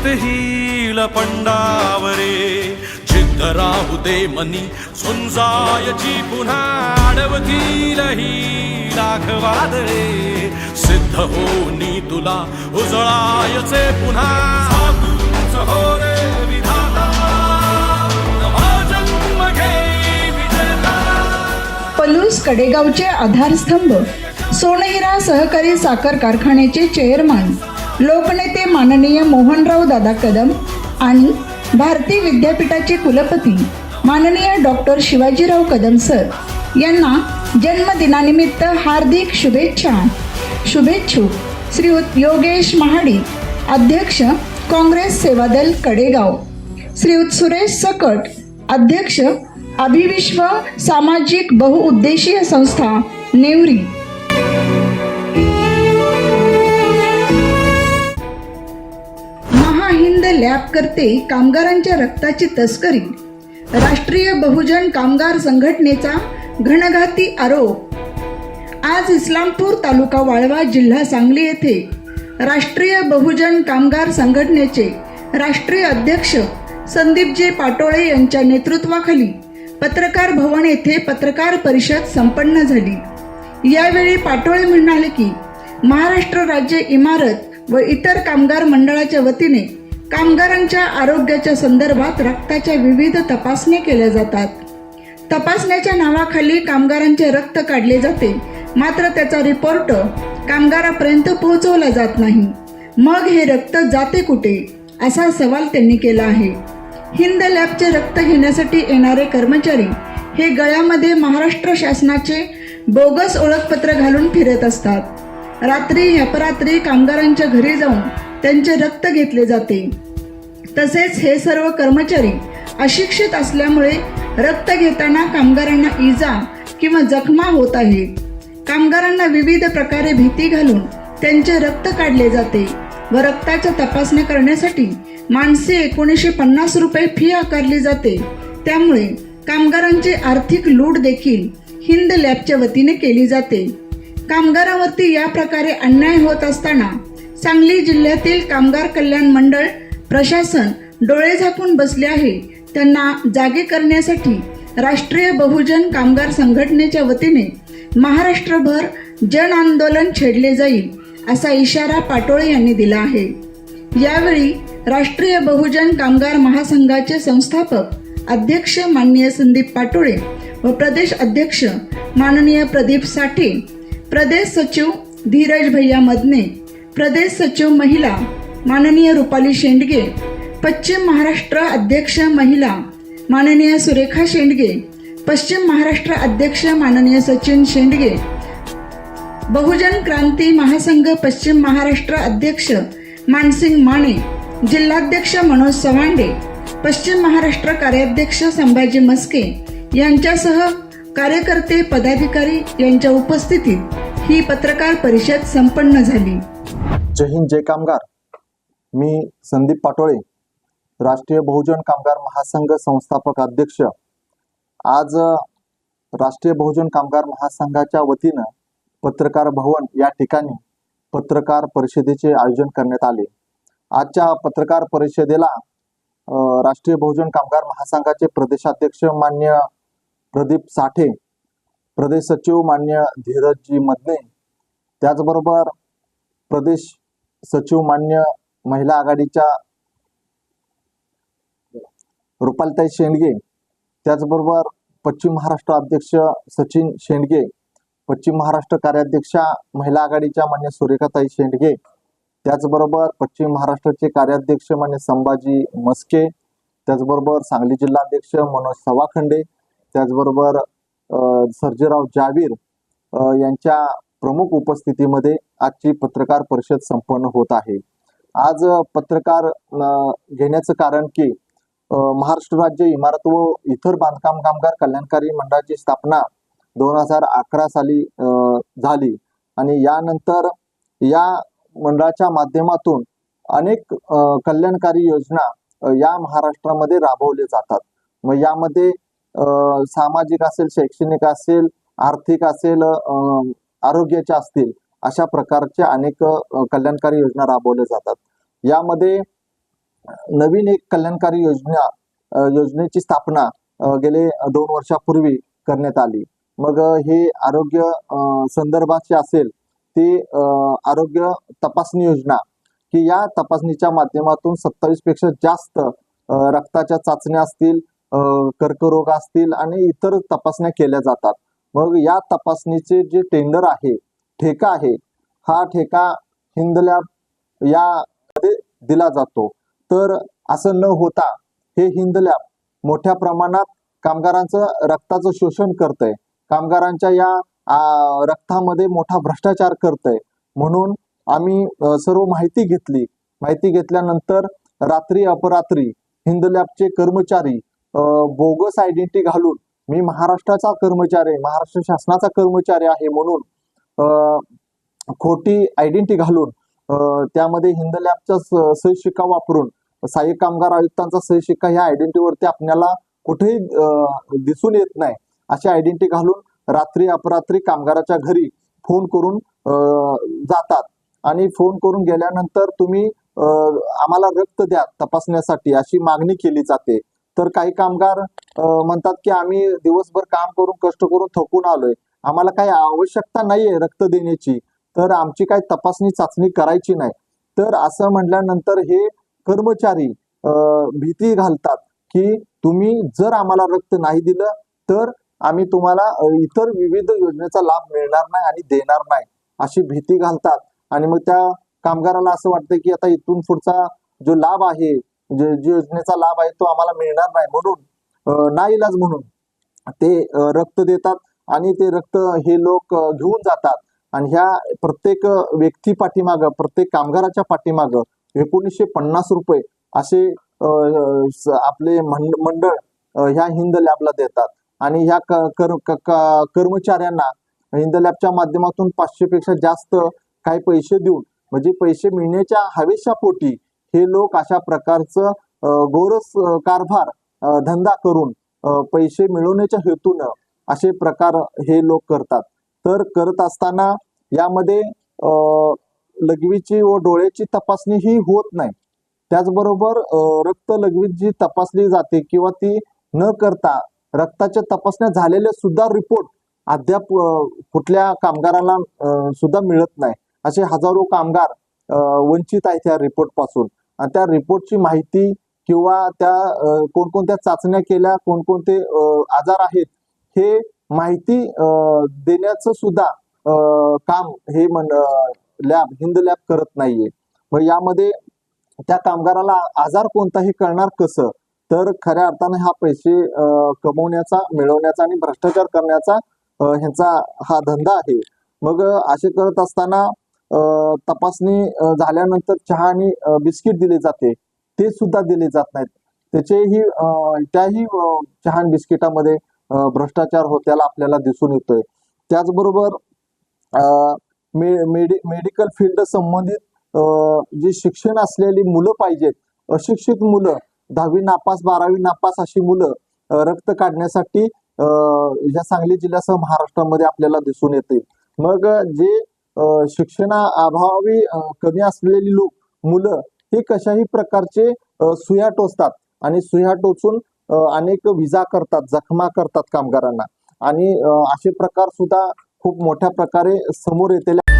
जित हिल पंडावरे. जिद्द राहू दे मनी सुंजायची पुन्हा अडवतील ही लाख सिद्ध होनी तुला उजळायचे पुन्हा. हो रे विधाता पलूस कडेगावचे आधारस्तंभ सोनहिरा सहकारी साखर कारखान्याचे चेअरमन लोकनेते माननीय मोहनराव दादा कदम आणि भारतीय विद्यापीठाचे कुलपती माननीय डॉक्टर शिवाजीराव कदम सर यांना जन्मदिनानिमित्त हार्दिक शुभेच्छा. शुभेच्छुक श्री योगेश महाडी अध्यक्ष काँग्रेस सेवादल कडेगाव. श्रीयुत सुरेश सकट अध्यक्ष अभिविश्व सामाजिक बहुउद्देशीय संस्था नेवरी. हिंद लॅब करते कामगारांच्या रक्ताची तस्करी. राष्ट्रीय बहुजन कामगार संघटनेचा घणघाती आरोप. आज इस्लामपूर तालुका वाळवा जिल्हा सांगली येथे राष्ट्रीय बहुजन कामगार संघटनेचे राष्ट्रीय अध्यक्ष संदीपजी पाटोळे यांच्या नेतृत्वाखाली पत्रकार भवन येथे पत्रकार परिषद संपन्न झाली. यावेळी पाटोळे म्हणाले की महाराष्ट्र राज्य इमारत व इतर कामगार मंडळाच्या वतीने कामगारांच्या आरोग्याच्या संदर्भात रक्ताच्या विविध तपासण्या केल्या जातात. तपासण्याच्या नावाखाली कामगारांचे रक्त काढले जाते. मात्र त्याचा रिपोर्ट कामगारापर्यंत पोहोचवला जात नाही. मग हे रक्त जाते कुठे? असा सवाल त्यांनी केला आहे. हिंद लॅबचे रक्त घेण्यासाठी येणारे कर्मचारी हे गळ्यामध्ये महाराष्ट्र शासनाचे बोगस ओळखपत्र घालून फिरत असतात. रात्री अपरात्री कामगारांच्या घरी जाऊन त्यांचे रक्त घेतले जाते. तसेच हे सर्व कर्मचारी अशिक्षित असल्यामुळे रक्त घेताना कामगारांना इजा किंवा जखमा होत आहे. कामगारांना विविध प्रकारे भीती घालून त्यांचे रक्त काढले जाते व रक्ताच्या तपासण्या करण्यासाठी माणसे एकोणीसशे पन्नास रुपये फी आकारली जाते. त्यामुळे कामगारांची आर्थिक लूट देखील हिंद लॅबच्या वतीने केली जाते. कामगारावरती या प्रकारे अन्याय होत असताना सांगली जिल्ह्यातील कामगार कल्याण मंडळ प्रशासन डोळे झाकून बसले आहे. त्यांना जागे करण्यासाठी राष्ट्रीय बहुजन कामगार संघटनेच्या वतीने महाराष्ट्रभर जन आंदोलन छेडले जाईल असा इशारा पाटोळे यांनी दिला आहे. यावेळी राष्ट्रीय बहुजन कामगार महासंघाचे संस्थापक अध्यक्ष माननीय संदीप पाटोळे व प्रदेश अध्यक्ष माननीय प्रदीप साठे प्रदेश सचिव धीरज भैया मदने प्रदेश सचिव महिला माननीय रुपाली शेंडगे पश्चिम महाराष्ट्र अध्यक्ष महिला माननीय सुरेखा शेंडगे पश्चिम महाराष्ट्र अध्यक्ष माननीय सचिन शेंडगे बहुजन क्रांती महासंघ पश्चिम महाराष्ट्र अध्यक्ष मानसिंग माने जिल्हाध्यक्ष मनोज सवांडे पश्चिम महाराष्ट्र कार्याध्यक्ष संभाजी मस्के यांच्यासह कार्यकर्ते पदाधिकारी यांच्या उपस्थितीत ही पत्रकार परिषद संपन्न झाली. जय हिंद जय कामगार. मी संदीप पाटोळे राष्ट्रीय बहुजन कामगार महासंघ संस्थापक अध्यक्ष. आज राष्ट्रीय बहुजन कामगार महासंघाच्या वतीनं पत्रकार भवन या ठिकाणी पत्रकार परिषदेचे आयोजन करण्यात आले. आजच्या पत्रकार परिषदेला राष्ट्रीय बहुजन कामगार महासंघाचे प्रदेशाध्यक्ष मान्य प्रदीप साठे प्रदेश सचिव मान्य धीरजजी मदने त्याचबरोबर प्रदेश सचिव मान्य महिला आघाडीच्या रुपालताई शेंडगे त्याचबरोबर पश्चिम महाराष्ट्र अध्यक्ष सचिन शेंडगे पश्चिम महाराष्ट्र कार्याध्यक्षा महिला आघाडीच्या मान्य सुरेखाताई शेंडगे त्याचबरोबर पश्चिम महाराष्ट्राचे कार्याध्यक्ष मान्य संभाजी मस्के त्याचबरोबर सांगली जिल्हाध्यक्ष मनोज सवाखंडे त्याचबरोबर अ, सर्जेराव जावीर यांच्या प्रमुख उपस्थितीमध्ये आजची पत्रकार परिषद संपन्न होत आहे. आज पत्रकार घेण्याचं कारण की महाराष्ट्र राज्य इमारत व इतर बांधकाम कामगार कल्याणकारी मंडळाची स्थापना दोन हजार अकरा साली झाली. आणि यानंतर या मंडळाच्या माध्यमातून अनेक कल्याणकारी योजना या महाराष्ट्रामध्ये राबवले जातात. मग यामध्ये सामाजिक असेल शैक्षणिक असेल आर्थिक असेल आरोग्याच्या असतील अशा प्रकारच्या अनेक कल्याणकारी योजना राबवल्या जातात. यामध्ये नवीन एक कल्याणकारी योजना योजनेची स्थापना गेले दोन वर्षापूर्वी करण्यात आली. मग हे आरोग्य संदर्भाची संदर्भाचे असेल ते आरोग्य तपासणी योजना की या तपासणीच्या माध्यमातून सत्तावीसपेक्षा जास्त रक्ताच्या चाचण्या असतील कर्करोग असतील आणि इतर तपासण्या केल्या जातात. मग या तपासणीचे जे टेंडर आहे ठेका आहे हा ठेका हिंद लॅब या दिला जातो. तर असं न होता हे हिंद लॅब मोठ्या प्रमाणात कामगारांचं रक्ताचं शोषण करतंय. कामगारांच्या या रक्तामध्ये मोठा भ्रष्टाचार करतंय. म्हणून आम्ही सर्व माहिती घेतली. माहिती घेतल्यानंतर रात्री अपरात्री हिंद लॅबचे कर्मचारी बोगस आयडेंटिटी घालून मी महाराष्ट्राचा कर्मचारी महाराष्ट्र शासनाचा कर्मचारी आहे म्हणून खोटी आयडेंटिटी घालून त्यामध्ये हिंद लॅबचा स- वापरून सहाय्यक कामगार आयुक्तांचा सहशिक्का ह्या आयडेंटिटीवरती आपल्याला कुठेही दिसून येत नाही. अशी आयडेंटिटी घालून रात्री अपरात्री कामगाराच्या घरी फोन करून जातात. आणि फोन करून गेल्यानंतर तुम्ही आम्हाला रक्त द्या तपासण्यासाठी अशी मागणी केली जाते. तर काही कामगार म्हणतात की आम्ही दिवसभर काम करून कष्ट करून थकून आलोय. आम्हाला काही आवश्यकता नाहीये रक्त देण्याची. तर आमची काही तपासणी चाचणी करायची नाही. तर असं म्हटल्यानंतर हे कर्मचारी भीती घालतात की तुम्ही जर आम्हाला रक्त नाही दिलं तर आम्ही तुम्हाला इतर विविध योजनेचा लाभ मिळणार नाही आणि देणार नाही अशी भीती घालतात. आणि मग त्या कामगाराला असं वाटतं की आता इथून पुढचा जो लाभ आहे योजनेचा लाभ आहे तो आम्हाला मिळणार नाही म्हणून अ, नाईलाज म्हणून. ते रक्त देतात आणि ते रक्त हे लोक घेऊन जातात. आणि ह्या प्रत्येक व्यक्ती पाठीमागं प्रत्येक कामगाराच्या पाठीमागं एकोणीसशे पन्नास रुपये असे आपले मंडळ ह्या हिंद लॅबला देतात. आणि ह्या कर- कर्मचाऱ्यांना हिंद लॅबच्या माध्यमातून पाचशे पेक्षा जास्त काही पैसे देऊन म्हणजे पैसे मिळण्याच्या हवेशा पोटी हे लोक अशा प्रकारचं गोरस कारभार धंदा करून पैसे मिळवण्याच्या हेतूनं असे प्रकार हे लोक करतात. तर करत असताना यामध्ये लघवीची व डोळ्याची तपासणी ही होत नाही. त्याचबरोबर रक्त लघवीत जी तपासली जाते किंवा ती न करता रक्ताच्या तपासण्या झालेल्या सुद्धा रिपोर्ट अद्याप कुठल्या कामगाराला सुद्धा मिळत नाही. असे हजारो कामगार वंचित आहेत या रिपोर्टपासून त्या रिपोर्टची माहिती किंवा त्या कोणकोणत्या चाचण्या केल्या कोणकोणते आजार आहेत हे माहिती अ, देण्याचं सुद्धा अ, काम हे लॅब हिंद लॅब करत नाहीये. मग यामध्ये त्या कामगाराला आजार कोणताही कळणार कसं? तर खऱ्या अर्थाने हा पैसे कमवण्याचा मिळवण्याचा आणि भ्रष्टाचार करण्याचा ह्यांचा हा धंदा आहे. मग असे करत असताना तपासणी झाल्यानंतर चहा आणि बिस्किट दिले जाते. ते सुद्धा दिले जात नाहीत. त्याचेही त्याही चहा आणि बिस्किटामध्ये भ्रष्टाचार होत्याला आपल्याला दिसून येतोय. त्याचबरोबर मे मेडि मेडिकल फील्ड संबंधित जी शिक्षण असलेली मुलं पाहिजेत अशिक्षित मुलं दहावी नापास बारावी नापास अशी मुलं रक्त काढण्यासाठी या सांगली जिल्ह्यासह महाराष्ट्रामध्ये आपल्याला दिसून येते मग जे शिक्षणाअभावी शिक्षणा कमी असलेली लोक मुलं हे कशाही प्रकारचे सुया टोचतात. आणि सुया टोचून अनेक विजा करतात जखमा करतात कामगारांना. आणि असे प्रकार सुद्धा खूप मोठ्या प्रकारे समोर येतेल्या